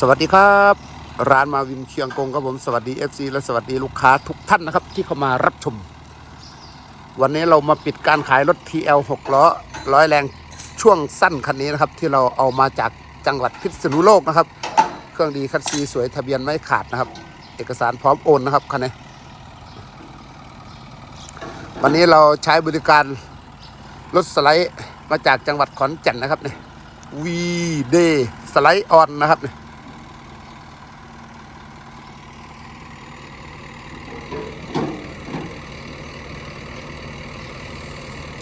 สวัสดีครับ ร้านมาวินเชียงกงครับผมสวัสดี FC และสวัสดีลูกค้าทุกท่านนะครับ ที่เข้ามารับชม วันนี้เรามาปิดการขายรถ TL 6ล้อร้อยแรงช่วงสั้นคันนี้นะครับ ที่เราเอามาจากจังหวัดพิษณุโลกนะครับ เครื่องดีคัดซีสวยทะเบียนไม่ขาดนะครับ เอกสารพร้อมโอนนะครับคันนี้วันนี้เราใช้บริการรถสไลด์มาจากจังหวัดขอนแก่นนะครับเนี่ยวีเดสไลด์ออนนะครับเนี่ย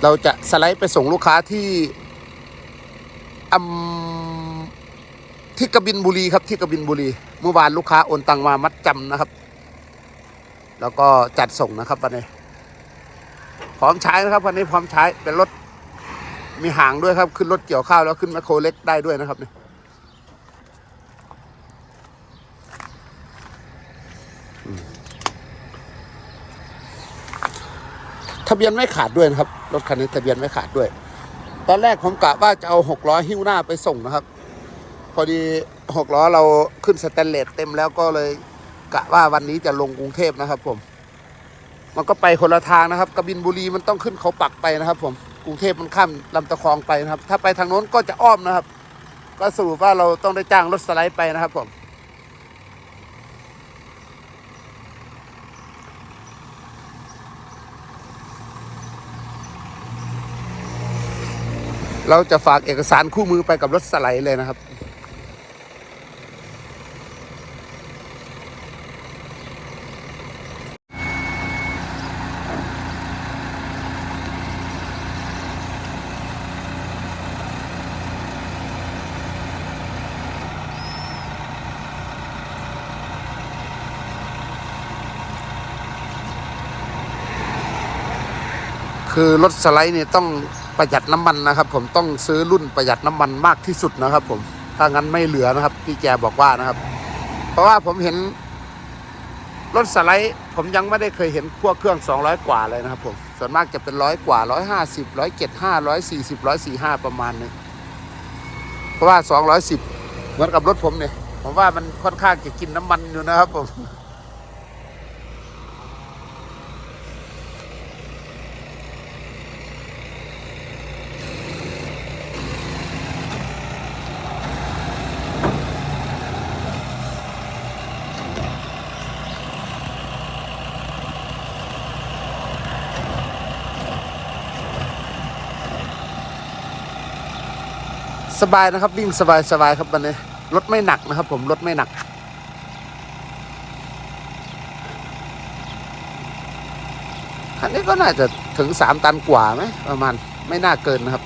เราจะสไลด์ไปส่งลูกค้าที่อที่กบินบุรีครับที่กบินบุรี เมื่อวานลูกค้าโอนตังมามัดจำนะครับ แล้วก็จัดส่งนะครับวันนี้พร้อมใช้นะครับวันนี้พร้อมใช้เป็นรถมีหางด้วยครับ ขึ้นรถเกี่ยวข้าวแล้วขึ้นแมคโครเล็กได้ด้วยนะครับเนี่ย ทะเบียนไม่ขาดด้วยนะครับ รถคันนี้ทะเบียนไม่ขาดด้วย ตอนแรกผมกะว่าจะเอาหกล้อหิ้วหน้าไปส่งนะครับ พอดีหกล้อเราขึ้นสแตนเลสเต็มแล้วก็เลยกะว่าวันนี้จะลงกรุงเทพนะครับ ผม มันก็ไปคนละทางนะครับกบินบุรีมันต้องขึ้นเขาปักไปนะครับ ผมกรุงเทพมันข้ามลำตะคองไปนะครับ ถ้าไปทางโน้นก็จะอ้อมนะครับ ก็สรุปว่าเราต้องได้จ้างรถสไลด์ไปนะครับผม เราจะฝากเอกสารคู่มือไปกับรถสไลด์เลยนะครับ คือรถสไลด์เนี่ยต้อง ประหยัดน้ำมันนะครับ ผมต้องซื้อรุ่นประหยัดน้ำมันมากที่สุดนะครับ ผมถ้างั้นไม่เหลือนะครับพี่แกบอกว่านะครับ เพราะว่าผมเห็นรถสไลด์ผมยังไม่ได้เคยเห็นพวกเครื่อง 200 กว่าเลยนะครับผมส่วนมากจะเป็นร้อยกว่า 150 175 140 145 ประมาณนี้เพราะว่า 210 เหมือนกับรถผมเนี่ยผมว่ามันค่อนข้างจะกินน้ำมันอยู่นะครับผม สบายนะครับ วิ่งสบายสบายครับวันนี้รถไม่หนักนะครับ ผมรถไม่หนัก คันนี้ก็น่าจะถึงสามตันกว่าไหมประมาณไม่น่าเกินนะครับ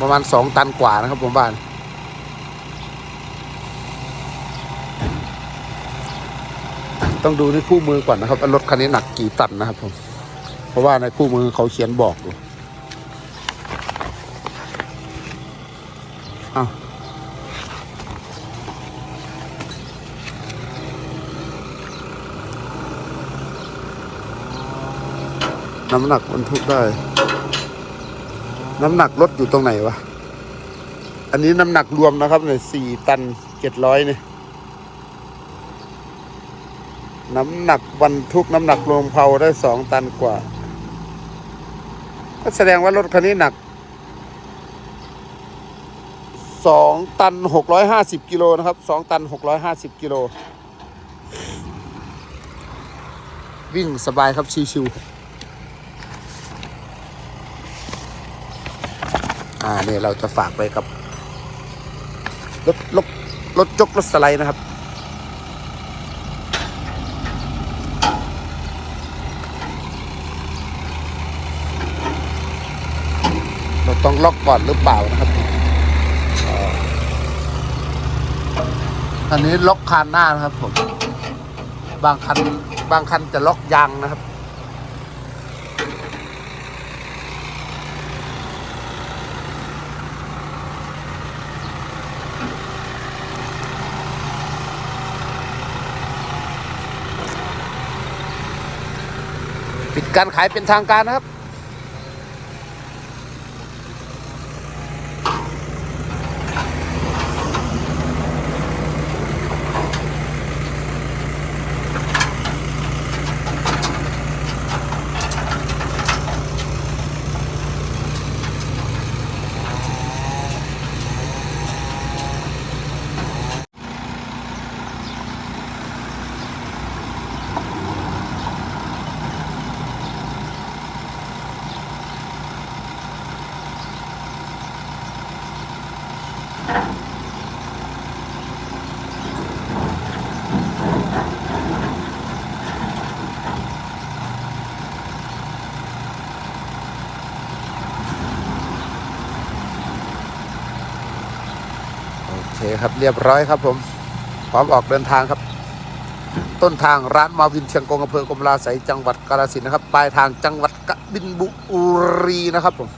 ประมาณสองตันกว่านะครับผมบ้าน ต้องดูในคู่มือก่อนนะครับรถคันนี้หนักกี่ตันนะครับผมเพราะว่าในคู่มือเขาเขียนบอกอยู่อ้าวน้ำหนักบรรทุกได้ น้ำหนักรถอยู่ตรงไหนวะ อันนี้น้ำหนักรวมนะครับเนี่ยสี่ตันเจ็ดร้อยเนี่ย น้ำหนักบรรทุกน้ำหนักรวมเพาได้สองตันกว่า ก็แสดงว่ารถคันนี้หนักสองตันหกร้อยห้าสิบกิโลนะครับสองตันหกร้อยห้าสิบกิโล วิ่งสบายครับชิวๆอ่าเนี่ยเราจะฝากไปกับรถรถรถจกรถสไลด์นะครับ เรา ต้องล็อกก่อนหรือเปล่านะครับอ่ออันนี้ล็อกคานหน้านะครับผม บางคันบางคันจะล็อกยางนะครับ ปิดการขายเป็นทางการนะครับ เคครับเรียบร้อยครับผมพร้อมออกเดินทางครับ ต้นทางร้านมาวินเชียงกงอำเภอกรมลาไสยจังหวัดกาฬสินธุ์นะครับปลายทางจังหวัดกบินบุรีนะครับผม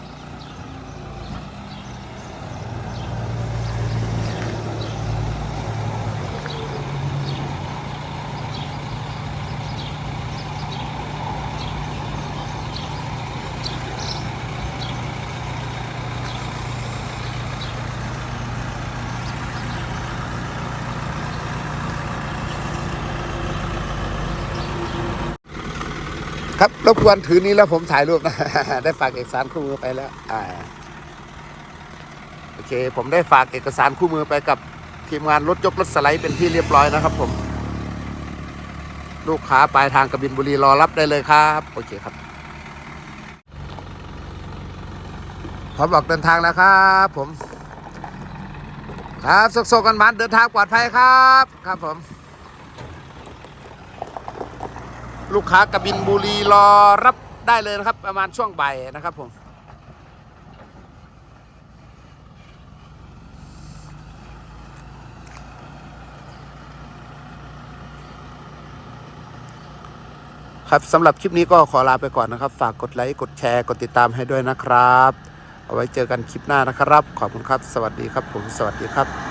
ครับรบกวนถือนี้แล้วผมถ่ายรูปนะ ได้ฝากเอกสารคู่มือไปแล้วอ่าโอเค ผมได้ฝากเอกสารคู่มือไปกับทีมงานรถยกรถสไลด์เป็นที่เรียบร้อยนะครับ ผม ลูกค้าปลายทางกบินบุรีรอรับได้เลยครับโอเคครับพร้อมออกเดินทางแล้วครับ ผม ครับสุขๆกันมันเดินทางปลอดภัยครับ ครับผม ลูกค้ากบินบุรีรอรับได้เลยนะครับ ประมาณช่วงบ่ายนะครับผมครับสำหรับคลิปนี้ก็ขอลาไปก่อนนะครับ ฝากกดไลค์ กดแชร์ กดติดตามให้ด้วยนะครับ เอาไว้เจอกันคลิปหน้านะครับ ขอบคุณครับ สวัสดีครับผม สวัสดีครับ